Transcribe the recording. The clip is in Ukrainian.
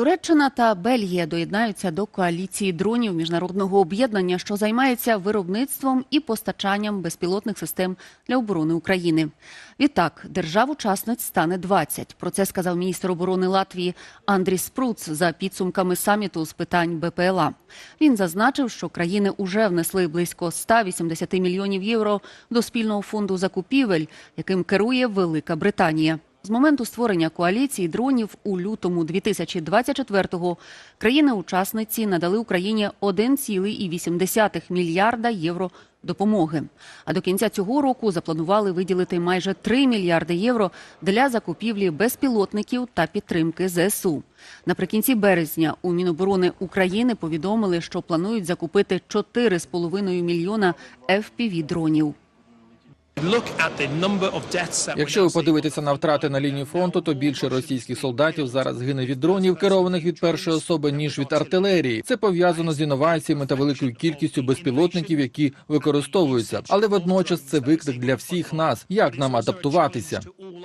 Туреччина та Бельгія доєднаються до коаліції дронів міжнародного об'єднання, що займається виробництвом і постачанням безпілотних систем для оборони України. Відтак, держав-учасниць стане 20. Про це сказав міністр оборони Латвії Андрій Спруц за підсумками саміту з питань БПЛА. Він зазначив, що країни уже внесли близько 180 мільйонів євро до спільного фонду закупівель, яким керує Велика Британія. З моменту створення коаліції дронів у лютому 2024-го країни-учасниці надали Україні 1,8 мільярда євро допомоги. А до кінця цього року запланували виділити майже 3 мільярди євро для закупівлі безпілотників та підтримки ЗСУ. Наприкінці березня у Міноборони України повідомили, що планують закупити 4,5 мільйона FPV-дронів. Якщо ви подивитеся на втрати на лінії фронту, то більше російських солдатів зараз гине від дронів, керованих від першої особи, ніж від артилерії. Це пов'язано з інноваціями та великою кількістю безпілотників, які використовуються. Але водночас це виклик для всіх нас, як нам адаптуватися.